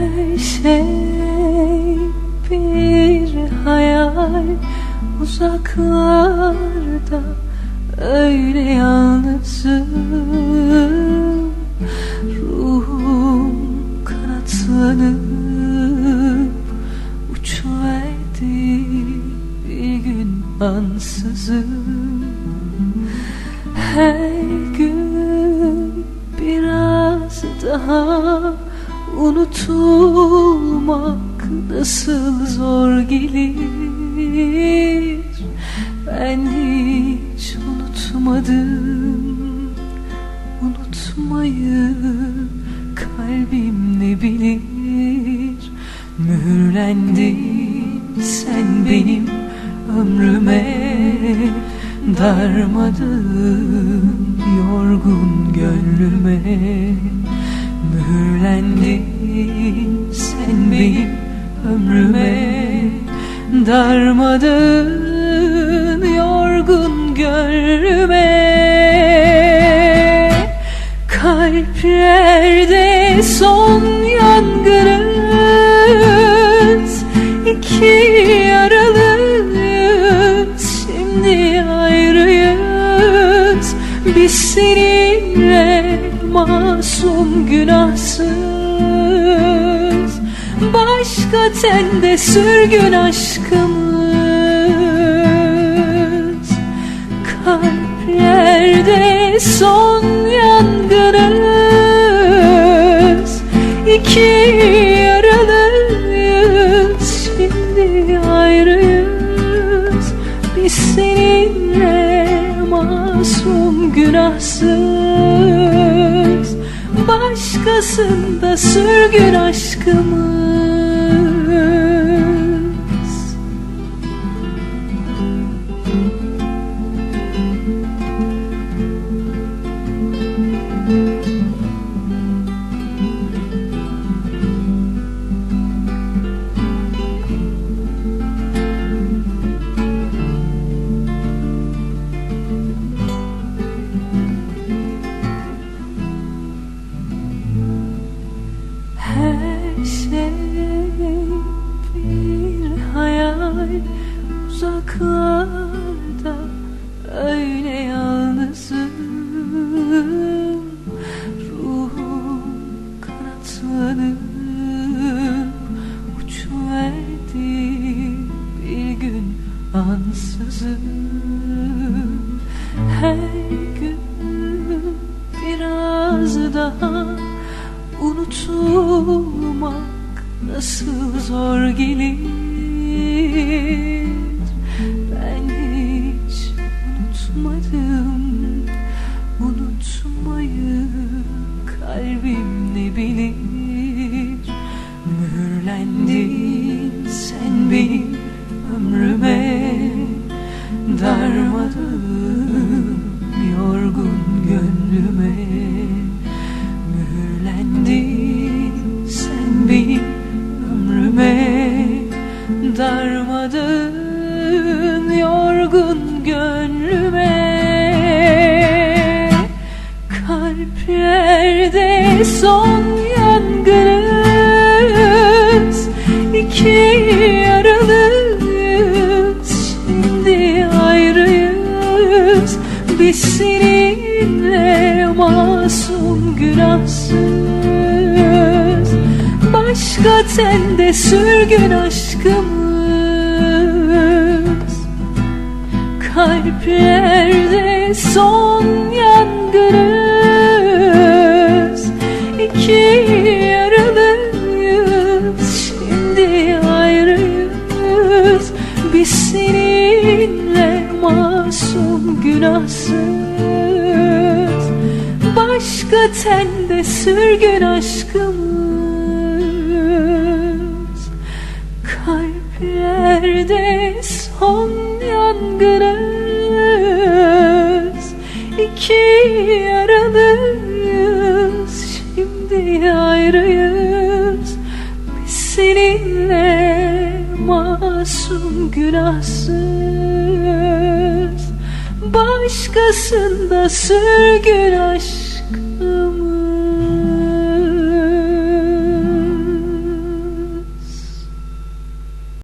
Her şey bir hayal uzaklarda öyle yalnızım. Ruhum kanatlanıp uçuverdi bir gün ansızın. Her gün biraz daha unutulmak nasıl zor gelir? Ben hiç unutmadım. Unutmayı kalbim ne bilir? Mühürlendin sen benim ömrüme. Darmadın yorgun gönlüme Mühürlendin sen benim ömrüme Darmadın yorgun gönlüme Kalplerde son yangınız iki yaralıyız. Şimdi ayrıyız. Biz seninle masum günahsız Başka tende sürgün aşkımız. Kalplerde son yangınız İki yaralıyız. Şimdi ayrıyız Biz seninle masum günahsız Başkasında sürgün aşkımız uzaklarda öyle yalnızım. Ruhum kanatlanıp uçuverdi bir gün ansızın. Her gün biraz daha Unutulmak nasıl zor gelir ömrüme Darmadağın yorgun gönlüme Mühürlendin sen benim ömrüme Darmadağın yorgun gönlüme. Kalplerde son masum günahsız. Başka tende sürgün aşkımız. Kalplerde son yangınız Başka tende sürgün aşkımız. Kalplerde son yangınız. İki yaralıyız Şimdi ayrıyız. Biz seninle masum günahsız. Başkasında sürgün aşk Um.